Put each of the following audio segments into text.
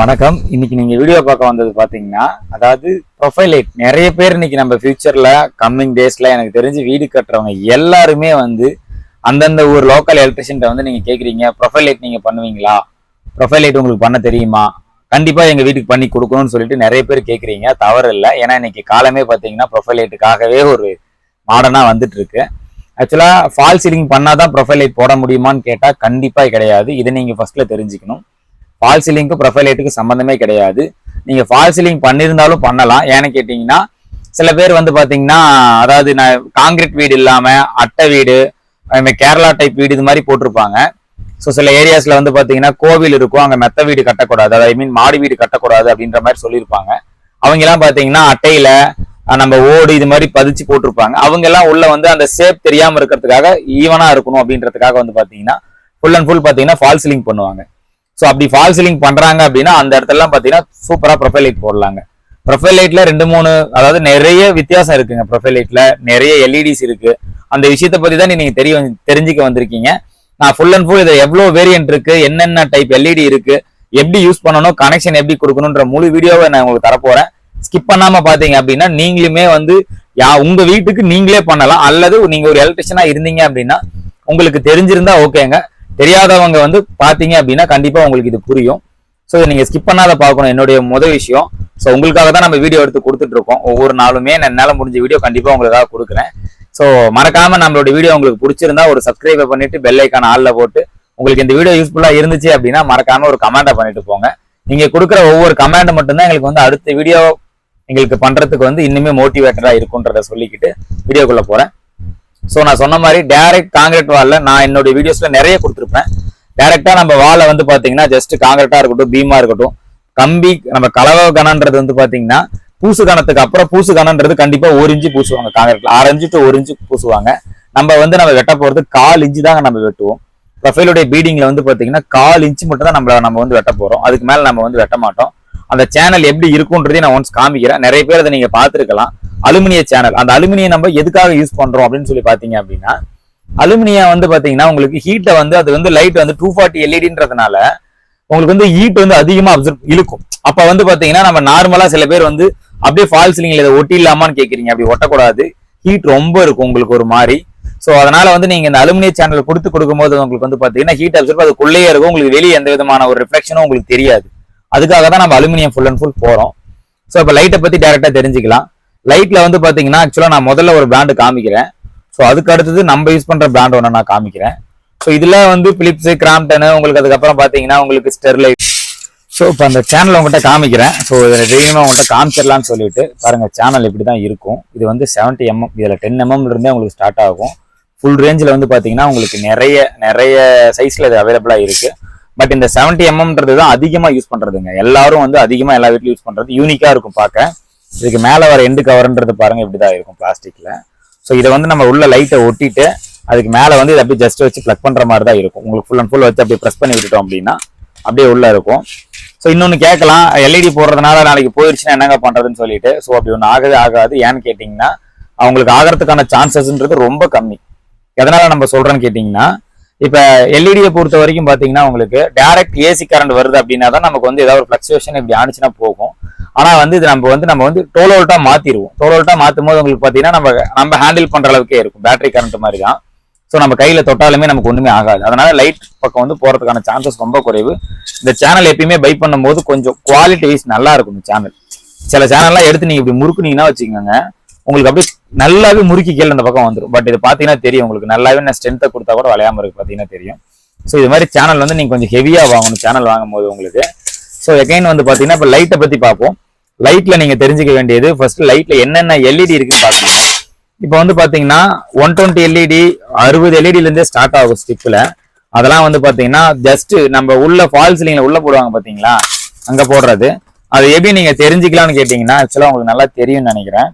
வணக்கம். இன்னைக்கு நீங்க வீடியோ பார்க்க வந்தது பாத்தீங்கன்னா அதாவது ப்ரொஃபைலைட் நிறைய பேர் இன்னைக்கு நம்ம ஃபியூச்சர்ல கம்மிங் டேஸ்ல எனக்கு தெரிஞ்சு வீடு கட்டுறவங்க எல்லாருமே வந்து அந்தந்த ஊர் லோக்கல் எலக்ட்ரிஷியன்ட்ட வந்து நீங்க கேக்குறீங்க ப்ரொஃபைலைட் நீங்க பண்ணுவீங்களா? ப்ரொஃபைலைட் உங்களுக்கு பண்ண தெரியுமா? கண்டிப்பா எங்க வீட்டுக்கு பண்ணி கொடுக்கணும்னு சொல்லிட்டு நிறைய பேர் கேக்குறீங்க. தவறு இல்லை. ஏன்னா இன்னைக்கு காலமே பாத்தீங்கன்னா ப்ரொஃபைலைட்டுக்காகவே ஒரு மாடர்னா வந்துட்டு இருக்கு ஆக்சுவலா ஃபால் சீலிங் பண்ணாதான் ப்ரொஃபைலைட் போட முடியுமான்னு கேட்டா கண்டிப்பா கிடையாது. இதை நீங்க ஃபர்ஸ்ட்ல தெரிஞ்சுக்கணும். ஃபால் சீலிங்க்கும் ப்ரொஃபைல் சம்மந்தமே கிடையாது. நீங்கள் ஃபால் சீலிங் பண்ணியிருந்தாலும் பண்ணலாம். ஏன்னு கேட்டிங்கன்னா சில பேர் வந்து பார்த்தீங்கன்னா அதாவது நான் காங்கிரீட் வீடு இல்லாமல் அட்டை வீடு அது மாதிரி கேரளா டைப் வீடு இது மாதிரி போட்டிருப்பாங்க. ஸோ சில ஏரியாஸில் வந்து பார்த்தீங்கன்னா கோவில் இருக்கும். அங்கே மெத்த வீடு கட்டக்கூடாது. அதாவது ஐ மீன் மாடி வீடு கட்டக்கூடாது அப்படின்ற மாதிரி சொல்லியிருப்பாங்க. அவங்கெல்லாம் பார்த்தீங்கன்னா அட்டையில் நம்ம ஓடு இது மாதிரி பதிச்சு போட்டிருப்பாங்க. அவங்க எல்லாம் உள்ள வந்து அந்த ஷேப் தெரியாம இருக்கிறதுக்காக ஈவனா இருக்கணும் அப்படின்றதுக்காக வந்து பாத்தீங்கன்னா ஃபுல் அண்ட் ஃபுல் பாத்தீங்கன்னா ஃபால் சீலிங் பண்ணுவாங்க. ஸோ அப்படி ஃபால் சீலிங் பண்ணுறாங்க அப்படின்னா அந்த இடத்துலலாம் பார்த்தீங்கன்னா சூப்பராக ப்ரொஃபைல் லைட் போடலாங்க. ப்ரொஃபைல் லைட்ல ரெண்டு மூணு அதாவது நிறைய வித்தியாசம் இருக்குங்க ப்ரொஃபைல் லைட்ல நிறைய எல்இடிஸ் இருக்கு. அந்த விஷயத்தை பற்றி தான் நீங்கள் தெரிய தெரிஞ்சுக்க வந்திருக்கீங்க. நான் ஃபுல் அண்ட் ஃபுல் இதை எவ்வளோ வேரியன்ட் இருக்கு என்னென்ன டைப் எல்இடி இருக்கு எப்படி யூஸ் பண்ணணும் கனெக்ஷன் எப்படி கொடுக்கணுன்ற முழு வீடியோவை நான் உங்களுக்கு தரப்போறேன். ஸ்கிப் பண்ணாமல் பார்த்தீங்க அப்படின்னா நீங்களுமே வந்து யா உங்க வீட்டுக்கு நீங்களே பண்ணலாம். அல்லது நீங்க ஒரு எலக்ட்ரிஷியனா இருந்தீங்க அப்படின்னா உங்களுக்கு தெரிஞ்சிருந்தா ஓகேங்க தெரியாதவங்க வந்து பார்த்தீங்க அப்படின்னா கண்டிப்பாக உங்களுக்கு இது புரியும். ஸோ நீங்கள் ஸ்கிப் பண்ணாத பார்க்கணும். என்னுடைய முதல் விஷயம். ஸோ உங்களுக்காக தான் நம்ம வீடியோ எடுத்து கொடுத்துட்டு இருக்கோம். ஒவ்வொரு நாளுமே நான் முடிஞ்ச வீடியோ கண்டிப்பாக உங்களுக்காக கொடுக்குறேன். ஸோ மறக்காம நம்மளோட வீடியோ உங்களுக்கு பிடிச்சிருந்தா ஒரு சப்ஸ்கிரைப் பண்ணிட்டு பெல் ஐக்கான போட்டு உங்களுக்கு இந்த வீடியோ யூஸ்ஃபுல்லாக இருந்துச்சு அப்படின்னா மறக்காம ஒரு கமெண்ட்டை பண்ணிட்டு போங்க. நீங்க கொடுக்குற ஒவ்வொரு கமெண்ட் மட்டும்தான் எங்களுக்கு வந்து அடுத்த வீடியோ எங்களுக்கு பண்றதுக்கு வந்து இன்னுமே மோட்டிவேட்டடா இருக்குன்றத சொல்லிக்கிட்டு வீடியோக்குள்ள போறேன். ஸோ நான் சொன்ன மாதிரி டேரெக்ட் காங்கிரீட் வாலில் நான் என்னுடைய வீடியோஸில் நிறைய கொடுத்துருப்பேன். டேரெக்டாக நம்ம வாலை வந்து பார்த்தீங்கன்னா ஜஸ்ட் காங்கிரீட்டாக இருக்கட்டும் பீமாக இருக்கட்டும் கம்பி நம்ம கலவை கணன்றது வந்து பார்த்தீங்கன்னா பூசு கணத்துக்கு அப்புறம் பூசு கணன்றது கண்டிப்பாக ஒரு இன்ச்சு பூசுவாங்க. காங்கிரீட்டில் ஆறு இன்ச்சு டு ஒரு இன்ச்சு பூசுவாங்க. நம்ம வந்து நம்ம வெட்ட போகிறது கால் இன்ச்சு தாங்க நம்ம வெட்டுவோம். ப்ரொஃபைலுடைய பீடிங்கில் வந்து பார்த்தீங்கன்னா கால் இன்ச்சு மட்டும் தான் நம்ம நம்ம வந்து வெட்ட போகிறோம் அதுக்கு மேலே நம்ம வந்து வெட்ட மாட்டோம். அந்த சேனல் எப்படி இருக்குன்றதையும் நான் ஒன்ஸ் காமிக்கிறேன். நிறைய பேர் அதை நீங்கள் பார்த்துருக்கலாம். அலுமினிய சேனல். அந்த அலுமினியம் நம்ம எதுக்காக யூஸ் பண்றோம் அப்படின்னு சொல்லி பாத்தீங்க அப்படின்னா அலுமினியம் வந்து பாத்தீங்கன்னா உங்களுக்கு ஹீட்டை வந்து அது வந்து லைட் வந்து டூ ஃபார்ட்டி எல்இடின்றதுனால உங்களுக்கு வந்து ஹீட் வந்து அதிகமா அப்சர்வ் இழுக்கும். அப்ப வந்து பாத்தீங்கன்னா நம்ம நார்மலா சில பேர் வந்து அப்படியே ஃபால் சீலிங்ல இதை ஒட்டிடலாமான்னு கேக்குறீங்க. அப்படி ஒட்டக்கூடாது. ஹீட் ரொம்ப இருக்கும் உங்களுக்கு ஒரு மாதிரி. சோ அதனால வந்து நீங்க இந்த அலுமினிய சேனல் கொடுத்து கொடுக்கும்போது உங்களுக்கு வந்து பாத்தீங்கன்னா ஹீட் அப்சர்வ் அதுக்குள்ளேயே இருக்கும். உங்களுக்கு வெளியே எந்த விதமான ஒரு ரிஃப்ளெக்ஷனும் உங்களுக்கு தெரியாது. அதுக்காக தான் நம்ம அலுமினியம் ஃபுல் அண்ட் ஃபுல் போறோம். ஸோ இப்போ லைட்டை பத்தி டேரக்டா தெரிஞ்சுக்கலாம். லைட்ல வந்து பாத்தீங்கன்னா ஆக்சுவலா நான் முதல்ல ஒரு பிராண்டு காமிக்கிறேன். ஸோ அதுக்கு அடுத்தது நம்ம யூஸ் பண்ற பிராண்ட் ஒன்று நான் காமிக்கிறேன். ஸோ இதுல வந்து பிலிப்ஸ் கிராம்டனு உங்களுக்கு அதுக்கப்புறம் பாத்தீங்கன்னா உங்களுக்கு ஸ்டெர்லைட் ஸோ இப்போ அந்த சேனல் உங்கள்கிட்ட காமிக்கிறேன். ஸோ இதில் டெய்லியுமே உங்கள்கிட்ட காமிச்சிடலாம்னு சொல்லிட்டு பாருங்க சேனல் இப்படி தான் இருக்கும். இது வந்து 70 எம்எம் இதில் டென் எம்எம்ல இருந்தே உங்களுக்கு ஸ்டார்ட் ஆகும். ஃபுல் ரேஞ்சில் வந்து பார்த்தீங்கன்னா உங்களுக்கு நிறைய நிறைய சைஸில் இது அவைலபிளாக இருக்குது பட் இந்த 70 எம்எம்ன்றது தான் அதிகமாக யூஸ் பண்ணுறதுங்க எல்லாரும் வந்து அதிகமாக எல்லா வீட்லையும் யூஸ் பண்ணுறது யூனிக்காக இருக்கும் பார்க்க. இதுக்கு மேலே வர எண்டு கவர்ன்றது பாருங்கள் இப்படி தான் இருக்கும் பிளாஸ்டிக்கில் ஸோ இதை வந்து நம்ம உள்ள லைட்டை ஒட்டிட்டு அதுக்கு மேலே வந்து இதை அப்படியே ஜஸ்ட் வச்சு ப்ளக் பண்ணுற மாதிரி தான் இருக்கும். உங்களுக்கு ஃபுல் அண்ட் ஃபுல் வச்சு அப்படியே ப்ரெஸ் பண்ணி விட்டுட்டோம் அப்படின்னா அப்படியே உள்ளே இருக்கும். ஸோ இன்னொன்று கேட்கலாம். எல்இடி போடுறதுனால நாளைக்கு போயிடுச்சுன்னா என்னங்க பண்ணுறதுன்னு சொல்லிட்டு ஸோ அப்படி ஒன்று ஆகவே ஆகாது. ஏன்னு கேட்டிங்கன்னா அவங்களுக்கு ஆகிறதுக்கான சான்சஸ்ன்றது ரொம்ப கம்மி. எதனால் நம்ம சொல்கிறேன்னு கேட்டிங்கன்னா இப்போ எல்இடியை பொறுத்த வரைக்கும் பார்த்தீங்கன்னா உங்களுக்கு டேரக்ட் ஏசி கரண்ட் வருது அப்படின்னா தான் நமக்கு வந்து ஏதாவது ஒரு ஃப்ளக்சுவேஷன் இப்படி ஆனிச்சுன்னா போகும். ஆனால் வந்து இது நம்ம வந்து நம்ம வந்து டோலோல்ட்டா மாத்திடுவோம் டோலோல்ட்டா மாற்றும் போது உங்களுக்கு பார்த்தீங்கன்னா நம்ம நம்ம ஹேண்டில் பண்ற அளவுக்கே இருக்கும். பேட்டரி கரண்ட் மாதிரி தான் ஸோ நம்ம கையில தொட்டாலுமே நமக்கு ஒண்ணுமே ஆகாது. அதனால லைட் பக்கம் வந்து போறதுக்கான சான்சஸ் ரொம்ப குறைவு. இந்த சேனல் எப்பயுமே பை பண்ணும்போது கொஞ்சம் குவாலிட்டி வைஸ் நல்லா இருக்கும் இந்த சேனல் சில சேனல்லாம் எடுத்து நீங்க இப்படி முறுக்குனீங்கன்னா வச்சுக்கோங்க உங்களுக்கு அப்படியே நல்லாவே முறுக்கி கீழே இந்த பக்கம் வந்துடும் பட் இது பாத்தீங்கன்னா தெரியும் உங்களுக்கு நல்லாவே நான் ஸ்ட்ரென்த்தை கொடுத்தா கூட விளையாம இருக்கு பாத்தீங்கன்னா தெரியும். ஸோ இது மாதிரி சேனல் வந்து நீங்க கொஞ்சம் ஹெவியா வாங்கணும் சேனல் வாங்கும் போது உங்களுக்கு. ஸோ எகைன் வந்து பார்த்தீங்கன்னா இப்போ லைட்டை பற்றி பார்ப்போம் லைட்டில் நீங்கள் தெரிஞ்சுக்க வேண்டியது ஃபர்ஸ்ட் லைட்டில் என்னென்ன எல்இடி இருக்குன்னு பார்த்தீங்கன்னா இப்போ வந்து பார்த்தீங்கன்னா ஒன் டுவெண்ட்டி எல்இடி அறுபது எல்இடிலேருந்தே ஸ்டார்ட் ஆகும் ஸ்டிப்பில் அதெல்லாம் வந்து பார்த்தீங்கன்னா ஜஸ்ட் நம்ம உள்ள ஃபால் சீலிங்கில் உள்ளே போடுவாங்க பார்த்தீங்களா அங்கே போடுறது. அது எப்படி நீங்கள் தெரிஞ்சுக்கலாம்னு கேட்டிங்கன்னா ஆக்சுவலாக உங்களுக்கு நல்லா தெரியும்னு நினைக்கிறேன்.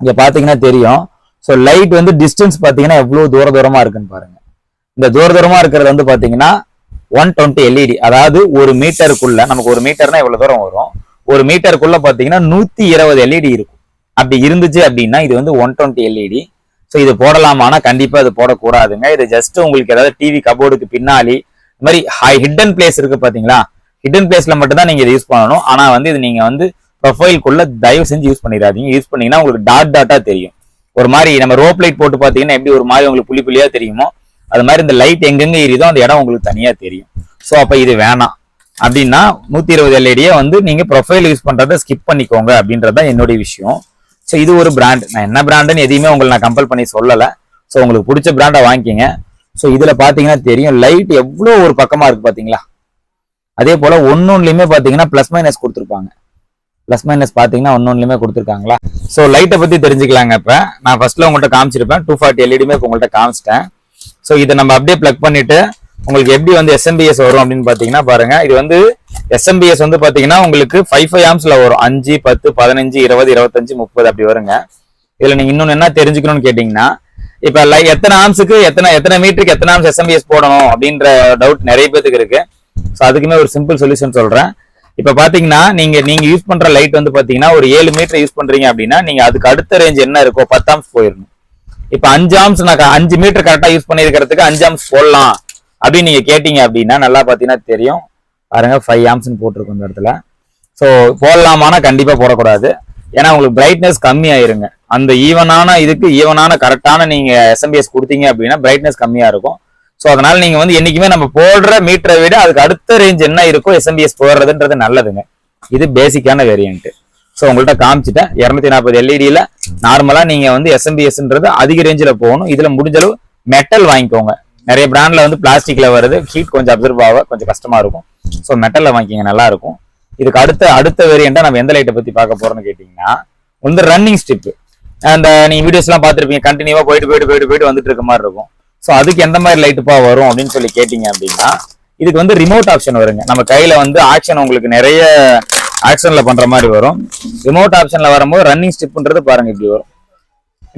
இங்கே பார்த்தீங்கன்னா தெரியும். ஸோ லைட் வந்து டிஸ்டன்ஸ் பார்த்தீங்கன்னா எவ்வளோ தூர தூரமாக இருக்குன்னு பாருங்கள் இந்த தூர தூரமாக இருக்கிறது வந்து பார்த்தீங்கன்னா ஒன் டுவெண்ட்டி எல்இடி அதாவது ஒரு மீட்டருக்குள்ள நமக்கு ஒரு மீட்டர்னா எவ்வளவு தூரம் வரும்? ஒரு மீட்டருக்குள்ள பாத்தீங்கன்னா நூத்தி இருபது எல்இடி இருக்கும். அப்படி இருந்துச்சு அப்படின்னா இது வந்து ஒன் டுவெண்ட்டி எல்இடி ஸோ இது போடலாமானா கண்டிப்பா இது போடக்கூடாதுங்க. இது ஜஸ்ட் உங்களுக்கு ஏதாவது டிவி கபோர்டுக்கு பின்னாடி இந்த மாதிரி ஹை ஹிடன் பிளேஸ் இருக்கு பாத்தீங்களா? ஹிடன் பிளேஸ்ல மட்டும்தான் நீங்க இதை யூஸ் பண்ணணும். ஆனா வந்து இது நீங்க வந்து ப்ரொஃபைல்குள்ள தயவு செஞ்சு யூஸ் பண்ணிடாதீங்க. யூஸ் பண்ணீங்கன்னா உங்களுக்கு டாட் டாட்டா தெரியும். ஒரு மாதிரி நம்ம ரோப் லைட் போட்டு பாத்தீங்கன்னா எப்படி ஒரு மாதிரி உங்களுக்கு புள்ளி புள்ளியா தெரியுமோ அது மாதிரி இந்த லைட் எங்கெங்க எரியுதோ அந்த இடம் உங்களுக்கு தனியா தெரியும். ஸோ அப்ப இது வேணாம். அப்படின்னா நூத்தி இருபது எல்இடியை வந்து நீங்க ப்ரொஃபைல் யூஸ் பண்றதை ஸ்கிப் பண்ணிக்கோங்க அப்படின்றது தான் என்னுடைய விஷயம். ஸோ இது ஒரு பிராண்ட் நான் என்ன பிராண்டுன்னு எதையுமே உங்களை நான் கம்பல் பண்ணி சொல்லலை. ஸோ உங்களுக்கு பிடிச்ச பிராண்டை வாங்கிக்கிங்க. ஸோ இதுல பாத்தீங்கன்னா தெரியும் லைட் எவ்வளோ ஒரு பக்கமா இருக்கு பாத்தீங்களா? அதே போல ஒன்னொன்னுலயுமே பாத்தீங்கன்னா பிளஸ் மைனஸ் கொடுத்துருப்பாங்க. பிளஸ் மைனஸ் பாத்தீங்கன்னா ஒன்னொன்னுலயுமே கொடுத்துருக்காங்களா? ஸோ லைட்டை பத்தி தெரிஞ்சுக்கலாங்க இப்ப. நான் ஃபர்ஸ்ட்ல உங்கள்கிட்ட காமிச்சிருப்பேன். டூ ஃபார்ட்டி எல்இடிமே இப்போ உங்கள்கிட்ட காமிச்சிட்டேன். ஸோ இதை நம்ம அப்படியே ப்ளக் பண்ணிட்டு உங்களுக்கு எப்படி வந்து எஸ்எம்பிஎஸ் வரும் அப்படின்னு பாத்தீங்கன்னா பாருங்க. இது வந்து எஸ்எம்பிஎஸ் வந்து பாத்தீங்கன்னா உங்களுக்கு ஃபைவ் ஃபைவ் ஆம்ஸ்ல வரும். அஞ்சு பத்து பதினஞ்சு இருபது இருபத்தஞ்சு முப்பது அப்படி வருங்க. இதுல நீங்க இன்னொன்னு என்ன தெரிஞ்சுக்கணும்னு கேட்டீங்கன்னா இப்ப லை எத்தனை ஆம்ஸுக்கு எத்தனை எத்தனை மீட்டருக்கு எத்தனை ஆம்ஸ் எஸ்எம்பிஎஸ் போடணும் அப்படின்ற டவுட் நிறைய பேத்துக்கு இருக்கு. ஸோ அதுக்குமே ஒரு சிம்பிள் சொல்யூஷன் சொல்றேன். இப்ப பாத்தீங்கன்னா நீங்க நீங்க யூஸ் பண்ற லைட் வந்து பாத்தீங்கன்னா ஒரு ஏழு மீட்டர் யூஸ் பண்றீங்க அப்படின்னா நீங்க அதுக்கு அடுத்த ரேஞ்ச் என்ன இருக்கோ பத்து ஆம்ஸ் போயிடணும். இப்ப அஞ்சு ஆம்ஸ் நான் க- அஞ்சு மீட்டர் கரெக்டா யூஸ் பண்ணிருக்கிறதுக்கு அஞ்சு ஆம்ஸ் போடலாம் அப்படின்னு நீங்க கேட்டீங்க அப்படின்னா நல்லா பாத்தீங்கன்னா தெரியும். பாருங்க ஃபைவ் ஆம்ஸ்னு போட்டிருக்கோம் இந்த இடத்துல. ஸோ போடலாமானா கண்டிப்பா போடக்கூடாது. ஏன்னா உங்களுக்கு பிரைட்னஸ் கம்மி ஆயிருங்க அந்த ஈவனான இதுக்கு ஈவனான கரெக்டான நீங்க எஸ்எம்பிஎஸ் கொடுத்தீங்க அப்படின்னா பிரைட்னஸ் கம்மியா இருக்கும். ஸோ அதனால நீங்க வந்து என்னைக்குமே நம்ம போடுற மீட்டரை விட அதுக்கு அடுத்த ரேஞ்ச் என்ன இருக்கோ எஸ்எம்பிஎஸ் போடுறதுன்றது நல்லதுங்க. இது பேசிக்கான வேரியன்ட் ஸோ உங்கள்கிட்ட காமிச்சிட்டேன். இரநூத்தி நாற்பது எல்இடியில் நார்மலாக நீங்கள் வந்து எஸ்எம்பிஎஸ்ன்றது அதிக ரேஞ்சில் போகணும். இதில் முடிஞ்ச அளவு மெட்டல் வாங்கிக்கோங்க. நிறைய பிராண்டில் வந்து பிளாஸ்டிக்கில் வருது. ஹீட் கொஞ்சம் அப்சர்வ் ஆக கொஞ்சம் கஷ்டமாக இருக்கும். ஸோ மெட்டலில் வாங்கிக்கிங்க நல்லாயிருக்கும் இதுக்கு அடுத்த அடுத்த வேரியண்ட்டாக நம்ம எந்த லைட்டை பற்றி பார்க்க போகிறோன்னு கேட்டிங்கன்னா வந்து ரன்னிங் ஸ்டிப்பு அந்த நீங்கள் வீடியோஸ்லாம் பார்த்துருப்பீங்க. கண்டினியூவாக போயிட்டு போயிட்டு போயிட்டு போயிட்டு வந்துட்டு இருக்க மாதிரி இருக்கும். ஸோ அதுக்கு எந்த மாதிரி லைட்டுப்பா வரும் அப்படின்னு சொல்லி கேட்டிங்க அப்படின்னா இதுக்கு வந்து ரிமோட் ஆப்ஷன் வருங்க. நம்ம கையில் வந்து ஆக்ஷன் உங்களுக்கு நிறைய ஆக்ஷன்ல பண்ணுற மாதிரி வரும். ரிமோட் ஆப்ஷனில் வரும்போது ரன்னிங் ஸ்டிப்ன்றது பாருங்க இப்படி வரும்.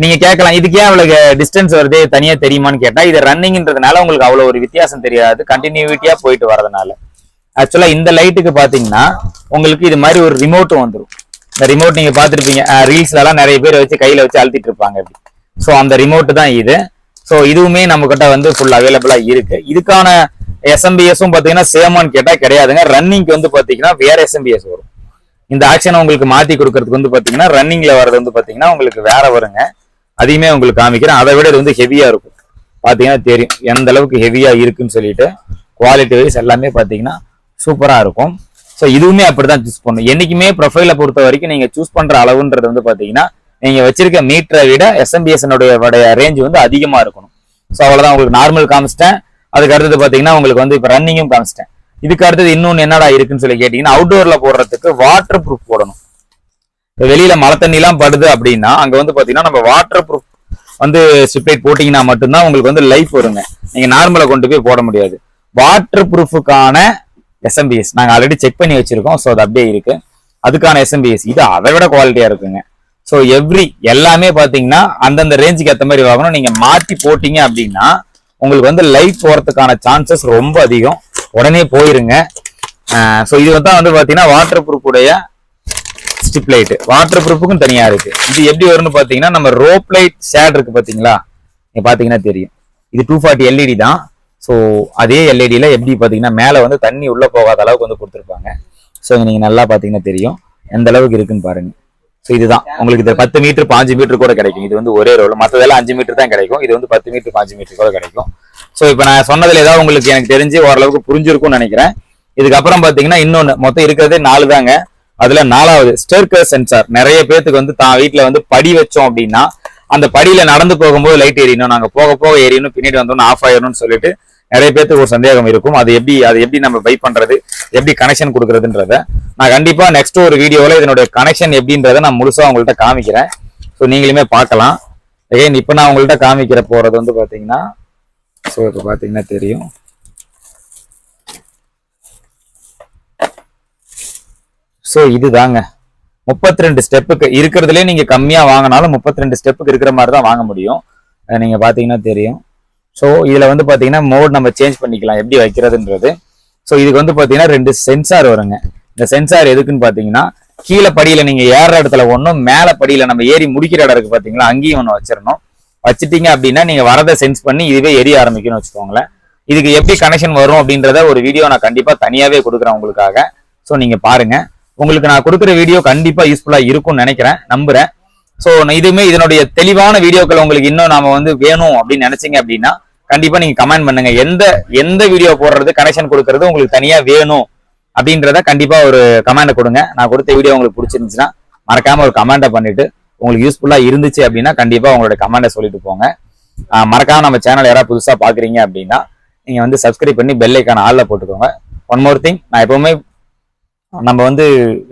நீங்கள் கேட்கலாம் இதுக்கு ஏன் அவளுக்கு டிஸ்டன்ஸ் வருது தனியாக தெரியுமான்னு கேட்டால் இது ரன்னிங்ன்றதுனால உங்களுக்கு அவ்வளோ ஒரு வித்தியாசம் தெரியாது. கண்டினியூவிட்டியாக போயிட்டு வரதுனால ஆக்சுவலாக இந்த லைட்டுக்கு பார்த்தீங்கன்னா உங்களுக்கு இது மாதிரி ஒரு ரிமோட் வந்துடும் இந்த ரிமோட் நீங்கள் பார்த்துருப்பீங்க ரீல்ஸ்லலாம் நிறைய பேர் வச்சு கையில் வச்சு அழுத்திட்டு இருப்பாங்க அப்படி ஸோ அந்த ரிமோட்டு தான் இது. ஸோ இதுவுமே நம்மக்கிட்ட வந்து ஃபுல் அவைலபிளாக இருக்குது இதுக்கான எஸ்எம்பிஎஸும் பார்த்தீங்கன்னா சேமான்னு கேட்டால் கிடையாதுங்க. ரன்னிங்க்கு வந்து பார்த்தீங்கன்னா வேறு எஸ்எம்பிஎஸ் வரும். இந்த ஆக்ஷனை உங்களுக்கு மாற்றி கொடுக்கறதுக்கு வந்து பார்த்தீங்கன்னா ரன்னிங்கில் வர்றது வந்து பார்த்தீங்கன்னா உங்களுக்கு வேற வருங்க. அதையுமே உங்களுக்கு காமிக்கிறேன். அதை விட இது வந்து ஹெவியாக இருக்கும். பார்த்தீங்கன்னா தெரியும். எந்த அளவுக்கு ஹெவியாக இருக்குன்னு சொல்லிட்டு குவாலிட்டி வைஸ் எல்லாமே பார்த்தீங்கன்னா சூப்பராக இருக்கும். ஸோ இதுவுமே அப்படி தான் சூஸ் பண்ணும் என்றைக்குமே ப்ரொஃபைலை பொறுத்த வரைக்கும் நீங்கள் சூஸ் பண்ணுற அளவுன்றது வந்து பார்த்தீங்கன்னா நீங்கள் வச்சிருக்க மீட்டரை விட எஸ்எம்பிஎஸ்னுடைய ரேஞ்ச் வந்து அதிகமாக இருக்கணும். ஸோ அவ்வளோதான் உங்களுக்கு நார்மல் காமிச்சிட்டேன். அதுக்கு அடுத்தது பார்த்தீங்கன்னா உங்களுக்கு வந்து இப்போ ரன்னிங்கும் காமிச்சிட்டேன். இதுக்கு அடுத்தது இன்னொன்று என்னடா இருக்குன்னு சொல்லி கேட்டீங்கன்னா அவுட்டோரில் போடுறதுக்கு வாட்டர் ப்ரூஃப் போடணும். இப்போ வெளியில் மழை தண்ணிலாம் படுது அப்படின்னா அங்கே வந்து பார்த்தீங்கன்னா நம்ம வாட்டர் ப்ரூஃப் வந்து ஸ்ட்ரிப்லைட் போட்டிங்கன்னா மட்டும்தான் உங்களுக்கு வந்து லைஃப் வருங்க. நீங்கள் நார்மலாக கொண்டு போய் போட முடியாது. வாட்டர் ப்ரூஃபுக்கான எஸ்எம்பிஎஸ் நாங்கள் ஆல்ரெடி செக் பண்ணி வச்சுருக்கோம். ஸோ அது அப்படியே இருக்குது அதுக்கான எஸ்எம்பிஎஸ் இது அதை விட குவாலிட்டியாக இருக்குங்க. ஸோ எவ்ரி எல்லாமே பார்த்தீங்கன்னா அந்தந்த ரேஞ்சுக்கு ஏற்ற மாதிரி வாங்கணும். நீங்கள் மாற்றி போட்டிங்க அப்படின்னா உங்களுக்கு வந்து லைஃப் போகிறதுக்கான சான்சஸ் ரொம்ப அதிகம். உடனே போயிருங்க. ஸோ இது வந்து வந்து பார்த்தீங்கன்னா வாட்டர் ப்ரூஃப் உடைய ஸ்டிப் லைட்டு வாட்டர் ப்ரூஃபுக்கும் தனியாக இருக்கு. இது எப்படி வரும்னு பார்த்தீங்கன்னா நம்ம ரோப் லைட் ஷேட் இருக்கு பார்த்தீங்களா நீங்கள் பார்த்தீங்கன்னா தெரியும். இது டூ ஃபார்ட்டி எல்இடி தான். ஸோ அதே எல்இடியில் எப்படி பார்த்தீங்கன்னா மேலே வந்து தண்ணி உள்ளே போகாத அளவுக்கு வந்து கொடுத்துருப்பாங்க. ஸோ நீங்கள் நல்லா பார்த்தீங்கன்னா தெரியும். எந்த அளவுக்கு இருக்குன்னு பாருங்க. ஸோ இதுதான். உங்களுக்கு இது பத்து மீட்டர் பாஞ்சு மீட்டர் கூட கிடைக்கும். இது வந்து ஒரே ரோல் மற்றதெல்லாம் அஞ்சு மீட்டர் தான் கிடைக்கும். இது வந்து பத்து மீட்டர் பாஞ்சு மீட்டர் கூட கிடைக்கும். ஸோ இப்போ நான் சொன்னதில் ஏதாவது உங்களுக்கு எனக்கு தெரிஞ்சு ஓரளவுக்கு புரிஞ்சிருக்கும்னு நினைக்கிறேன். இதுக்கப்புறம் பார்த்தீங்கன்னா இன்னொன்று மொத்தம் இருக்கிறதே நாலு தாங்க. அதில் நாலாவது ஸ்டெர்கர் சென்சார் நிறைய பேர்த்துக்கு வந்து தான் வீட்டில் வந்து படி வச்சோம் அப்படின்னா அந்த படியில நடந்து போகும்போது லைட் எரியணும் நாங்க போக போக எரியணும் பின்னாடி வந்தோம்னு ஆஃப் ஆயிடணும்னு சொல்லிட்டு நிறைய பேர்த்துக்கு ஒரு சந்தேகம் இருக்கும். அது எப்படி அது எப்படி நம்ம பை பண்றது எப்படி கனெக்ஷன் கொடுக்கறதுன்றத. நான் கண்டிப்பா நெக்ஸ்ட் ஒரு வீடியோவில் இதனுடைய கனெக்ஷன் எப்படின்றத நான் முழுசா உங்கள்கிட்ட காமிக்கிறேன். ஸோ நீங்களுமே பார்க்கலாம். ஏன் இப்போ நான் உங்கள்கிட்ட காமிக்கிற போறது வந்து பாத்தீங்கன்னா ஸோ இப்போ பாத்தீங்கன்னா தெரியும். ஸோ இதுதாங்க. முப்பத்தி ரெண்டு ஸ்டெப்புக்கு இருக்கிறதுலே நீங்க கம்மியா வாங்கினாலும் முப்பத்தி ரெண்டு ஸ்டெப்புக்கு இருக்கிற மாதிரி தான் வாங்க முடியும். நீங்கள் நீங்க பாத்தீங்கன்னா தெரியும். ஸோ இதில் வந்து பார்த்தீங்கன்னா மோட் நம்ம சேஞ்ச் பண்ணிக்கலாம். எப்படி வைக்கிறதுன்றது. ஸோ இதுக்கு வந்து பார்த்தீங்கன்னா ரெண்டு சென்சார் வருங்க. இந்த சென்சார் எதுக்குன்னு பார்த்தீங்கன்னா கீழே படியில் நீங்கள் ஏற இடத்துல ஒன்றும் மேலே படியில் நம்ம ஏறி முடிக்கிற இடம் இருக்குது பார்த்தீங்களா அங்கேயும் ஒன்று வச்சிடணும். வச்சுட்டீங்க அப்படின்னா நீங்கள் வரதை சென்ஸ் பண்ணி இதுவே எரிய ஆரம்பிக்கணும் வச்சுக்கோங்களேன். இதுக்கு எப்படி கனெக்ஷன் வரும் அப்படின்றத ஒரு வீடியோ நான் கண்டிப்பாக தனியாகவே கொடுக்குறேன் உங்களுக்காக. ஸோ நீங்கள் பாருங்கள் உங்களுக்கு நான் கொடுக்குற வீடியோ கண்டிப்பாக யூஸ்ஃபுல்லாக இருக்கும்னு நினைக்கிறேன். நம்புகிறேன் ஸோ இதுவுமே இதனுடைய தெளிவான வீடியோக்கள் உங்களுக்கு இன்னும் நாம வந்து வேணும் அப்படின்னு நினச்சிங்க அப்படின்னா கண்டிப்பா நீங்க கமெண்ட் பண்ணுங்க. எந்த எந்த வீடியோ போடுறது கனெக்ஷன் கொடுக்கறது உங்களுக்கு தனியா வேணும் அப்படின்றத கண்டிப்பா ஒரு கமெண்ட் கொடுங்க. நான் கொடுத்த வீடியோ உங்களுக்கு பிடிச்சிருந்துச்சுன்னா மறக்காம ஒரு கமெண்ட்டை பண்ணிட்டு உங்களுக்கு யூஸ்ஃபுல்லா இருந்துச்சு அப்படின்னா கண்டிப்பா உங்களோட கமெண்ட்டை சொல்லிட்டு போங்க. மறக்காம நம்ம சேனல் யாராவது புதுசா பாக்குறீங்க அப்படின்னா நீங்க வந்து சப்ஸ்கிரைப் பண்ணி பெல் ஐக்கான ஆள்ல போட்டுக்கோங்க. ஒன் மோர் திங் நான் எப்பவுமே நம்ம வந்து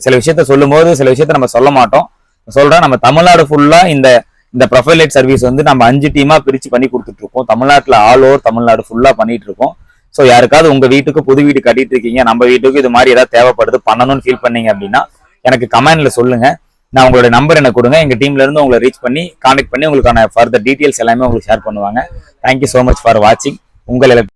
சில விஷயத்த சொல்லும்போது சில விஷயத்த நம்ம சொல்ல மாட்டோம். சொல்றேன் நம்ம தமிழ்நாடு ஃபுல்லா இந்த இந்த ப்ரொஃபைல் லைட் சர்வீஸ் வந்து நம்ம அஞ்சு டீமா பிரிச்சு பண்ணி கொடுத்துட்டு இருக்கோம் தமிழ்நாட்டில் ஆல் ஓவர் தமிழ்நாடு ஃபுல்லா பண்ணிட்டு இருக்கோம் ஸோ யாருக்காவது உங்க வீட்டுக்கு புது வீடு கட்டிட்டு இருக்கீங்க நம்ம வீட்டுக்கு இது மாதிரி ஏதாவது தேவைப்படுது பண்ணணும்னு ஃபீல் பண்ணீங்க அப்படின்னா எனக்கு கமெண்ட்ல சொல்லுங்க. நான் உங்களோட நம்பர் எனக்கு கொடுங்க. எங்க டீம்ல இருந்து உங்களை ரீச் பண்ணி கான்டெக்ட் பண்ணி உங்களுக்கான ஃபர்தர் டீடைல்ஸ் எல்லாமே உங்களுக்கு ஷேர் பண்ணுவாங்க. தேங்க்யூ ஸோ மச் ஃபார் வாட்சிங் உங்கள்